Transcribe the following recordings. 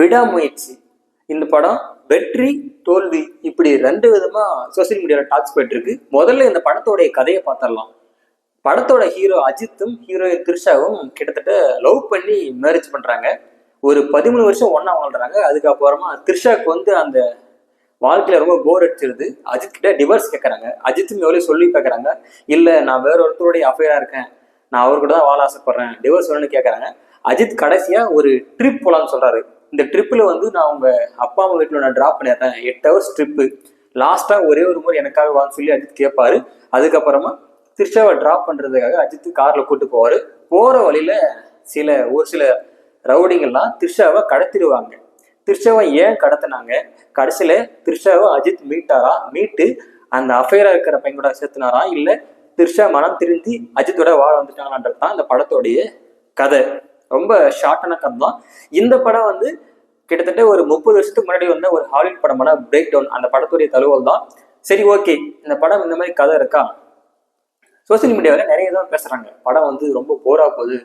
விடாமுயற்சி. இந்த படம் வெற்றி தோல்வி இப்படி ரெண்டு விதமா சோசியல் மீடியாவில் டாக்ஸ் போயிட்டு இருக்கு முதல்ல இந்த படத்தோடைய கதையை பார்த்துடலாம். படத்தோட ஹீரோ அஜித்தும் ஹீரோயின் த்ரிஷாவும் கிட்டத்தட்ட லவ் பண்ணி மேரேஜ் பண்றாங்க. ஒரு பதிமூணு வருஷம் ஒன்னா வாழ்றாங்க. அதுக்கப்புறமா த்ரிஷாக்கு வந்து அந்த வாழ்க்கையில ரொம்ப போர் அடிச்சிருது. அஜித் கிட்ட டிவோர்ஸ் கேட்கறாங்க அஜித்தும் எவ்வளோ சொல்லி கேட்கறாங்க இல்ல நான் வேற ஒருத்தருடைய அஃபையரா இருக்கேன். நான் அவர்கிட்ட தான் வாழ ஆசைப்படுறேன். டிவோர்ஸ் வேணும்னு கேட்கறாங்க அஜித் கடைசியா ஒரு ட்ரிப் போலான்னு சொல்றாரு. இந்த ட்ரிப்பில் வந்து நான் உங்கள் அப்பா அம்மா வீட்டில் நான் ட்ராப் பண்ணிடுறேன் எட்டு ஹவர்ஸ் ட்ரிப்பு லாஸ்ட்டாக ஒரே ஒரு முறை எனக்காக வான்னு சொல்லி அஜித் கேட்பாரு அதுக்கப்புறமா திருச்சாவை ட்ராப் பண்ணுறதுக்காக அஜித் காரில் கூட்டு போவார். போகிற வழியில் சில ஒரு சில ரவுடிங்கெல்லாம் திருஷாவை கடத்திடுவாங்க. திரிஷாவை ஏன் கடத்தினாங்க? கடைசியில் திரிஷாவை அஜித் மீட்டாரா? மீட்டு அந்த அஃபையராக இருக்கிற பையன் கூட சேர்த்துனாரா? இல்லை திருஷா மனம் திருந்தி அஜித்தோட வாழ வந்துட்டாங்களான்றது தான் அந்த படத்தோடைய கதை. ரொம்ப ஷார்ட்டான கதை தான். இந்த படம் வந்து கிட்டத்தட்ட ஒரு முப்பது வருஷத்துக்கு முன்னாடி வந்த ஒரு ஹாலிவுட் படமான பிரேக் டவுன் அந்த படத்துடைய தழுவல் தான். சரி ஓகே இந்த படம் இந்த மாதிரி கதை இருக்கா? சோசியல் மீடியாவில் நிறைய தான் பேசுறாங்க. படம் வந்து ரொம்ப போரா போகுது.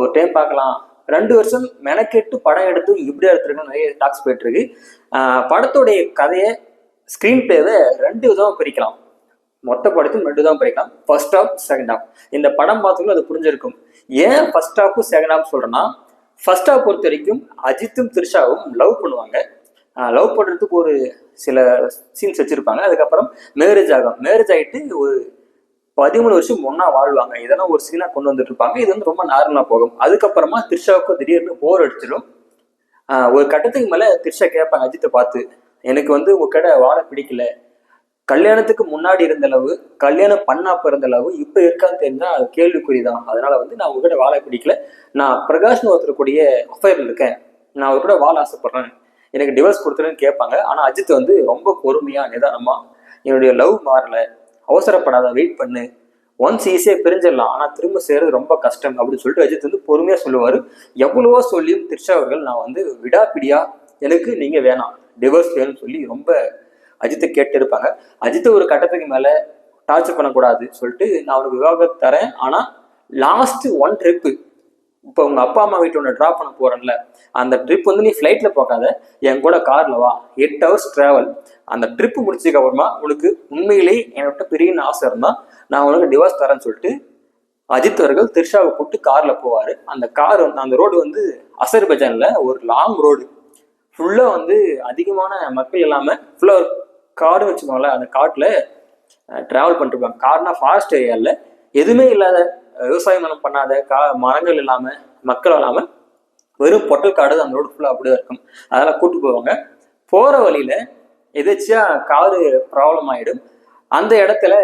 ஒரு டைம் பார்க்கலாம். ரெண்டு வருஷம் மெனக்கெட்டு படம் எடுத்து இப்படி எடுத்துருக்குன்னு நிறைய டாக்ஸ் போயிட்டு இருக்கு. படத்துடைய கதையை ஸ்க்ரீன் பிளேவை ரெண்டு விதமாக பிரிக்கலாம். மொத்த படத்தையும் ரெண்டு தான் பிரிக்கலாம் ஃபர்ஸ்ட் ஆஃப் செகண்ட் ஆஃப் இந்த படம் பார்த்தவங்களும் அது புரிஞ்சிருக்கும். ஏன் ஃபர்ஸ்ட் ஹாஃபும் செகண்ட் ஆஃப் சொல்றேன்னா ஃபர்ஸ்ட் ஆஃப் பொறுத்த வரைக்கும் அஜித்தும் த்ரிஷாவும் லவ் பண்ணுவாங்க. லவ் பண்ணுறதுக்கு ஒரு சில சீன்ஸ் வச்சிருப்பாங்க. அதுக்கப்புறம் மேரேஜ் ஆகும் மேரேஜ் ஆகிட்டு ஒரு பதிமூணு வருஷம் ஒன்றா வாழ்வாங்க. இதெல்லாம் ஒரு சீனா கொண்டு வந்துட்டு இருப்பாங்க. இது வந்து ரொம்ப நார்மலா போகும். அதுக்கப்புறமா த்ரிஷாவுக்கு திடீர்னு போர் அடிச்சிடும். ஒரு கட்டத்துக்கு மேல த்ரிஷா கேட்பாங்க அஜித்தை பார்த்து. எனக்கு வந்து உங்க கடை வாழ பிடிக்கல. கல்யாணத்துக்கு முன்னாடி இருந்த அளவு கல்யாணம் பண்ணாப்ப இருந்த அளவு இப்ப இருக்கான்னு தெரிஞ்சா அது கேள்விக்குறிதான். அதனால வந்து நான் உங்ககிட்ட வாழை பிடிக்கல. நான் பிரகாஷ்னு ஒருத்தர் கூடிய இருக்கேன். நான் அவர் கூட வாழ ஆசைப்படுறேன். எனக்கு டிவோர்ஸ் கொடுத்துருன்னு கேட்பாங்க. ஆனா அஜித் வந்து ரொம்ப பொறுமையா நிதானமா என்னுடைய லவ் மாறல. அவசரப்படாத வெயிட் பண்ணு. ஒன்ஸ் ஈஸியாக பிரிஞ்சிடலாம். ஆனால் திரும்ப சேர்றது ரொம்ப கஷ்டம். அப்படின்னு சொல்லிட்டு அஜித் வந்து பொறுமையாக சொல்லுவார். எவ்வளவோ சொல்லியும் திரிஷா அவர்கள் நான் வந்து விடாப்பிடியா? எனக்கு நீங்கள் வேணாம். டிவோர்ஸ் வேணும்னு சொல்லி ரொம்ப அஜித்தை கேட்டு இருப்பாங்க அஜித்தை ஒரு கட்டத்துக்கு மேலே டார்ச்சர் பண்ணக்கூடாது சொல்லிட்டு நான் அவனுக்கு விவாகரத்து தரேன். ஆனால் லாஸ்ட் ஒன் ட்ரிப்பு இப்போ உங்க அப்பா அம்மா வீட்டு ஒன்று ட்ராப் பண்ண போறேன்ல அந்த ட்ரிப் வந்து நீ ஃப்ளைட்ல போகாத என் கூட கார்ல வா. எயிட் ஹவர்ஸ் டிராவல் அந்த ட்ரிப் முடிச்சதுக்கு அப்புறமா உனக்கு உண்மையிலேயே என்கிட்ட பெரிய ஆசை இருந்தா நான் உனக்கு டிவோர்ஸ் தரேன்னு சொல்லிட்டு அஜித் அவர்கள் திரிஷாவை கூப்பிட்டு கார்ல போவாரு. அந்த கார் வந்து அந்த ரோடு வந்து அசர்பைஜான்ல ஒரு லாங் ரோடு ஃபுல்லா வந்து அதிகமான மக்கள் இல்லாம ஃபுல்லா காடு வச்சுக்கோங்களேன் அந்த காட்டில் ட்ராவல் பண்ணிட்டு இருப்பாங்க கார்னா ஃபாரஸ்ட் ஏரியாவில் எதுவுமே இல்லாத விவசாயம் நிலம் பண்ணாத கா மரங்கள் இல்லாமல் மக்கள் இல்லாமல் வெறும் பொட்டல் காடு அந்த ரோடு ஃபுல்லாக அப்படியே இருக்கும். அதெல்லாம் கூட்டு போவாங்க. போகிற வழியில் எதாச்சியா காரு ப்ராப்ளம் ஆகிடும் அந்த இடத்துல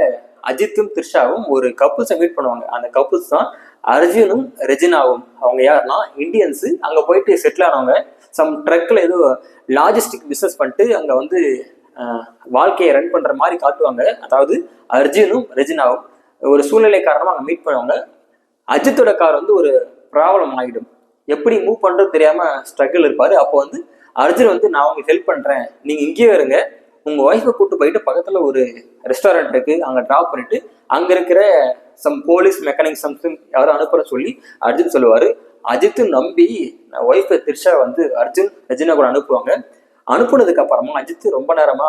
அஜித்தும் த்ரிஷாவும் ஒரு கப்புள்ஸை மீட் பண்ணுவாங்க. அந்த கப்புள்ஸ் தான் அர்ஜுனும் ரெஜினாவும். அவங்க யாருன்னா இந்தியன்ஸு. அங்கே போயிட்டு செட்டில் ஆனவங்க. சம் ட்ரக்கில் ஏதோ லாஜிஸ்டிக் பிஸ்னஸ் பண்ணிட்டு அங்கே வந்து வாழ்க்கையை ரன் பண்ணுற மாதிரி காட்டுவாங்க. அதாவது அர்ஜுனும் ரெஜினாவும் ஒரு சூழ்நிலை காரணமாக அங்கே மீட் பண்ணுவாங்க. அஜித்தோட கார் வந்து ஒரு ப்ராப்ளம் ஆகிடும் எப்படி மூவ் பண்ணுறது தெரியாமல் ஸ்ட்ரகிள் இருப்பார். அப்போ வந்து அர்ஜுன் வந்து நான் உங்களுக்கு ஹெல்ப் பண்ணுறேன் நீங்கள் இங்கேயே இருங்க. உங்கள் ஒய்ஃபை கூட்டு போயிட்டு பக்கத்தில் ஒரு ரெஸ்டாரண்ட் இருக்குது அங்கே ட்ராப் பண்ணிவிட்டு அங்கே இருக்கிற சம் போலீஸ் மெக்கானிக் சம்திங் யாரும் அனுப்புற சொல்லி அர்ஜுன் சொல்லுவார். அஜித்து நம்பி ஒய்ஃபை திரிஷா வந்து அர்ஜுன் ரஜினா கூட அனுப்புவாங்க. அனுப்புனதுக்கு அப்புறமா அஜித் ரொம்ப நேரமா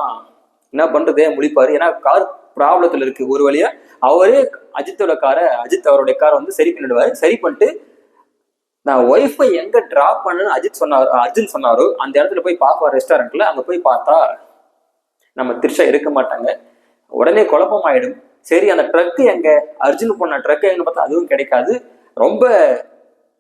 என்ன பண்றதே முழிப்பாரு. ஏன்னா கார் ப்ராப்ளத்துல இருக்கு ஒரு வழியா. அவரே அஜித்தோட காரை அஜித் அவருடைய காரை வந்து சரி பண்ணிடுவாரு. சரி பண்ணிட்டு நான் ஒய்ஃபை எங்க டிராப் பண்ணுன்னு அஜித் சொன்னார் அர்ஜுன் சொன்னாரோ. அந்த இடத்துல போய் பார்ப்பார் ரெஸ்டாரண்ட்ல அங்க போய் பார்த்தா நம்ம திரிஷா இருக்க மாட்டாங்க. உடனே குழப்பம் ஆயிடும் சரி அந்த ட்ரக்கு எங்க? அர்ஜுன் போன ட்ரக் எங்க பார்த்தா அதுவும் கிடைக்காது. ரொம்ப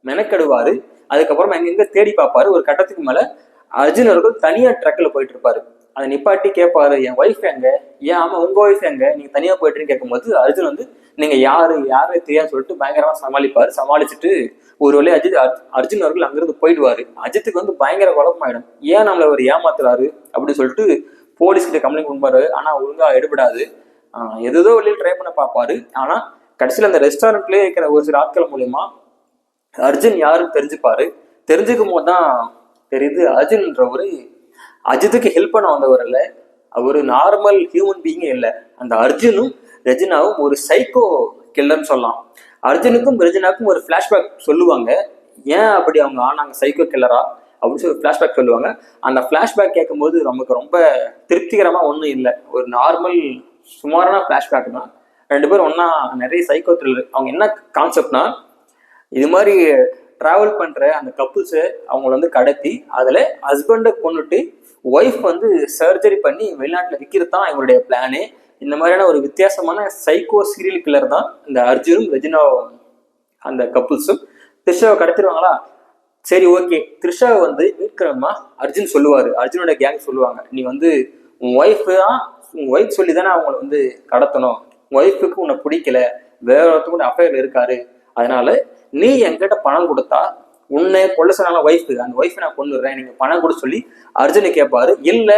மெனக்கெடுவாரு. அதுக்கப்புறமா எங்க தேடி பார்ப்பாரு. ஒரு கட்டத்துக்கு மேல அர்ஜுன் அவர்கள் தனியா ட்ரக்ல போயிட்டு இருப்பாரு. அதை நிப்பாட்டி கேட்பாரு என் ஒய்ஃப் எங்க? ஏன் ஆமா உங்க ஒய்ஃப் எங்க? நீங்க தனியா போயிட்டுன்னு கேட்கும்போது அர்ஜுன் வந்து நீங்க யாரு? யாரு தெரியாது சொல்லிட்டு பயங்கரமா சமாளிப்பாரு. சமாளிச்சுட்டு ஒரு வழி அஜித் அர்ஜுன் அவர்கள் அங்கிருந்து போயிடுவாரு. அஜித்துக்கு வந்து பயங்கர குழப்பமாயிடும். ஏன் நம்மள அவர் ஏமாத்துறாரு? அப்படின்னு சொல்லிட்டு போலீஸ் கிட்ட கம்ப்ளைண்ட் பண்ணுவாரு ஆனா ஒழுங்கா எடுபடாது. ஆஹ் எதோ வழியில் ட்ரை பண்ண பார்ப்பாரு. ஆனா கடைசியில் அந்த ரெஸ்டாரண்ட்லயே இருக்கிற ஒரு சில ஆட்கள் மூலயமா அர்ஜுன் யாருன்னு தெரிஞ்சுப்பாரு. தெரிஞ்சுக்கும் போது தான் தெரியுது அர்ஜுன்ன்றவரு அஜித்துக்கு ஹெல்ப் பண்ண வந்தவர் இல்லை அவர் நார்மல் ஹியூமன் பீயிங்கே இல்லை. அந்த அர்ஜுனும் ரஜினாவும் ஒரு சைக்கோ கில்லர்னு சொல்லலாம். அர்ஜுனுக்கும் ரஜினாவுக்கும் ஒரு ஃப்ளாஷ்பேக் சொல்லுவாங்க. ஏன் அப்படி அவங்க ஆனாங்க சைக்கோ கில்லரா அப்படின்னு சொல்லி ஃப்ளாஷ்பேக் சொல்லுவாங்க. அந்த ஃப்ளாஷ்பேக் கேட்கும்போது நமக்கு ரொம்ப திருப்திகரமாக ஒன்றும் இல்லை. ஒரு நார்மல் சுமாரான ஃப்ளாஷ்பேக் தான். ரெண்டு பேரும் ஒன்றா நிறைய சைக்கோ த்ரில்லர் அவங்க என்ன கான்செப்ட்னா இது மாதிரி ட்ராவல் பண்ணுற அந்த கப்புள்ஸை அவங்கள வந்து கடத்தி அதில் ஹஸ்பண்டை கொண்டுட்டு ஒய்ஃப் வந்து சர்ஜரி பண்ணி வெளிநாட்டில் விற்கிறது தான் இவருடைய பிளானு இந்த மாதிரியான ஒரு வித்தியாசமான சைக்கோ சீரியல் கில்லர் தான் இந்த அர்ஜுனும் ரெஜினாவும் அந்த கப்புள்ஸும் திரிஷாவை கடத்திடுவாங்களா? சரி ஓகே த்ரிஷாவை வந்து மீட்கிறோமா அர்ஜுன் சொல்லுவார். அர்ஜுனோட கேங் சொல்லுவாங்க. நீ வந்து உன் ஒய்ஃப் தான் உன் ஒய்ஃப் சொல்லி தானே அவங்கள வந்து கடத்தணும். ஒய்ஃபுக்கு உன்னை பிடிக்கல. வேற ஒருத்தவங்க அஃபேர் இருக்காரு. அதனால நீ என்கிட்ட பணம் கொடுத்தா உன்னை கொள்ள சொன்னால ஒய்ஃப் அந்த ஒய்ஃபை நான் கொண்டுடுறேன் நீங்க பணம் கொடு சொல்லி அர்ஜுனை கேட்பாரு இல்ல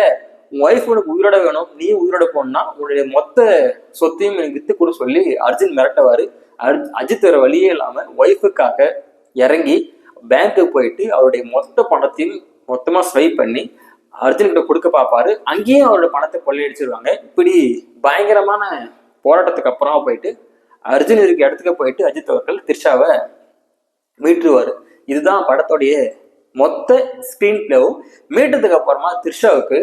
உன் ஒய்ஃப் உனக்கு உயிரோட வேணும் நீ உயிரோட போனா உன்னுடைய மொத்த சொத்தையும் எனக்கு வித்து கொடு சொல்லி அர்ஜுன் மிரட்டுவாரு. அர்ஜ்- அஜித் வேற வழியே இல்லாம ஒய்ஃபுக்காக இறங்கி பேங்க்குக்கு போயிட்டு அவருடைய மொத்த பணத்தையும் மொத்தமா ஸ்வைப் பண்ணி அர்ஜுன் கிட்ட கொடுக்க பார்ப்பாரு அங்கேயும் அவரோட பணத்தை கொள்ளையடிச்சிருவாங்க. இப்படி பயங்கரமான போராட்டத்துக்கு அப்புறமா போயிட்டு அர்ஜுன் இருக்க இடத்துக்கு போயிட்டு அஜித் அவர்கள் திரிஷாவை மீட்டுருவார். இதுதான் படத்தோடைய மொத்த ஸ்கிரீன் பிளேவும் மீட்டதுக்கு அப்புறமா த்ரிஷாவுக்கு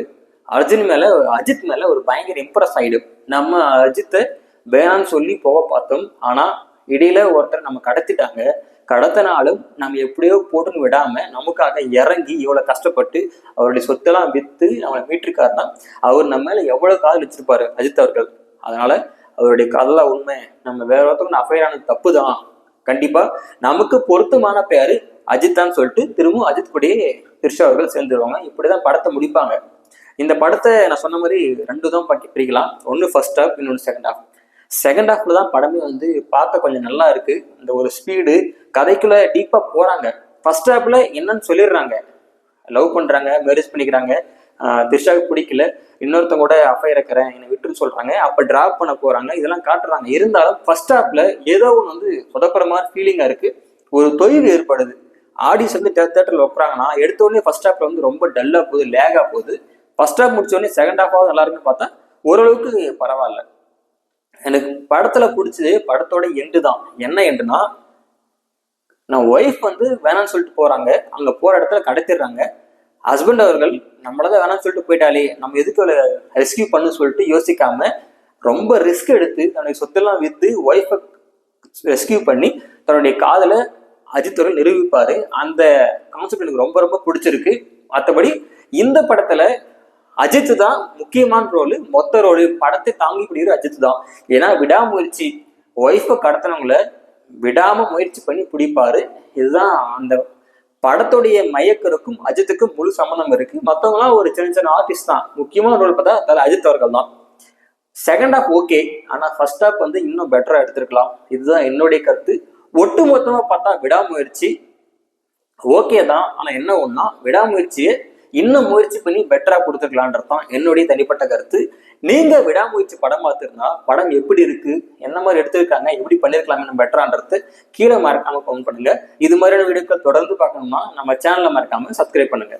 அர்ஜுன் மேல அஜித் மேல ஒரு பயங்கர இம்ப்ரெஸ் ஆயிடும் நம்ம அஜித்தை வேணான்னு சொல்லி போக பார்த்தோம். ஆனா இடையில ஒருத்தர் நம்ம கடத்திட்டாங்க. கடத்தினாலும் நம்ம எப்படியோ போட்டுன்னு விடாம நமக்காக இறங்கி இவ்வளவு கஷ்டப்பட்டு அவருடைய சொத்தெல்லாம் வித்து நம்மளை மீட்டிருக்காருன்னா அவர் நம்ம மேல எவ்வளவு காதல் வச்சிருப்பாரு அஜித் அவர்கள். அதனால அவருடைய கதை உண்மை. நம்ம வேற ஒருத்தவங்க அஃபைர் ஆனது தப்பு தான் கண்டிப்பா நமக்கு பொருத்தமான பேரு அஜித்தான்னு சொல்லிட்டு திரும்பவும் அஜித் கூடயே த்ரிஷா அவர்கள் சேர்ந்துருவாங்க. இப்படிதான் படத்தை முடிப்பாங்க. இந்த படத்தை நான் சொன்ன மாதிரி ரெண்டு தான் பட்டி பிரிக்கலாம். ஒன்று ஃபர்ஸ்ட் ஹாஃப் இன்னொன்று செகண்ட் ஹாஃப் செகண்ட் ஹாஃப்ல தான் படமே வந்து பார்க்க கொஞ்சம் நல்லா இருக்கு. இந்த ஒரு ஸ்பீடு கதைக்குள்ள டீப்பா போறாங்க. ஃபர்ஸ்ட் ஹாஃப்ல என்னன்னு சொல்லிடுறாங்க. லவ் பண்றாங்க மேரேஜ் பண்ணிக்கிறாங்க. திரிஷாவுக்கு பிடிக்கல. இன்னொருத்தவங்க கூட அஃபைர் இருக்கிறேன் என்னை விட்டுன்னு சொல்றாங்க. அப்ப டிராப் பண்ண போறாங்க. இதெல்லாம் காட்டுறாங்க. இருந்தாலும் ஃபர்ஸ்ட் ஹாஃப்ல ஏதோ ஒன்று வந்து சொதப்புற மாதிரி ஃபீலிங்கா இருக்கு. ஒரு தொய்வு ஏற்படுது. ஆடியன்ஸ் வந்து தேட்டரில் வைக்கிறாங்கன்னா எடுத்த உடனே ஃபர்ஸ்ட் ஹாஃப்ல வந்து ரொம்ப டல்லா போகுது லேகா போகுது. ஃபர்ஸ்ட் ஹாஃப் முடிச்ச உடனே செகண்ட் ஹாஃபாவது நல்லா இருக்குன்னு பார்த்தா ஓரளவுக்கு பரவாயில்ல. எனக்கு படத்துல பிடிச்சது படத்தோட எண்டு தான். என்ன எண்டுனா நான் ஒய்ஃப் வந்து வேணாம்னு சொல்லிட்டு போறாங்க. அங்க போற இடத்துல கடத்திடுறாங்க. ஹஸ்பண்ட் அவர்கள் நம்மளதான் வேணாம்னு சொல்லிட்டு போயிட்டாலே நம்ம எதுக்கு அவளை ரெஸ்கியூ பண்ணு சொல்லிட்டு யோசிக்காம ரொம்ப ரிஸ்க் எடுத்து தன்னுடைய சொத்தெல்லாம் வித்து ஒய்ஃபை ரெஸ்கியூ பண்ணி தன்னுடைய காதலை அஜித் அவர்கள் நிரூபிப்பாரு. அந்த கான்செப்ட் எனக்கு ரொம்ப ரொம்ப பிடிச்சிருக்கு. மற்றபடி இந்த படத்துல அஜித் தான் முக்கியமான ரோலு மொத்த ரோலு படத்தை தாங்கி பிடிக்கிற அஜித் தான். ஏன்னா விடாமுயற்சி ஒய்ஃபை கடத்தினவங்கள விடாம முயற்சி பண்ணி பிடிப்பாரு. இதுதான் அந்த படத்துடைய மயக்கருக்கும் அஜித்துக்கும் முழு சம்மந்தம் இருக்கு. மற்றவங்களாம் ஒரு சின்ன சின்ன ஆர்டிஸ்ட் தான். முக்கியமான ரோல் பார்த்தா தலை அஜித் அவர்கள் தான். செகண்ட் ஹாஃப் ஓகே ஆனால் ஃபர்ஸ்ட் ஹாஃப் வந்து இன்னும் பெட்டராக எடுத்திருக்கலாம். இதுதான் என்னுடைய கருத்து. ஒட்டு மொத்தமாக பார்த்தா விடாமுயற்சி ஓகே தான். ஆனால் என்ன ஒண்ணா விடாமுயற்சியை இன்னும் முயற்சி பண்ணி பெட்டரா கொடுத்துருக்கலான்றது தான் என்னுடைய தனிப்பட்ட கருத்து. நீங்க விடாமுயற்சி படம் பார்த்துருந்தா படம் எப்படி இருக்கு என்ன மாதிரி எடுத்திருக்காங்க எப்படி பண்ணிருக்கலாமே பெட்டரான்றது கீழே மறக்காம கமெண்ட் பண்ணுங்க. இது மாதிரியான வீடியோக்கள் தொடர்ந்து பார்க்கணும்னா நம்ம சேனலை மறக்காம சப்ஸ்கிரைப் பண்ணுங்க.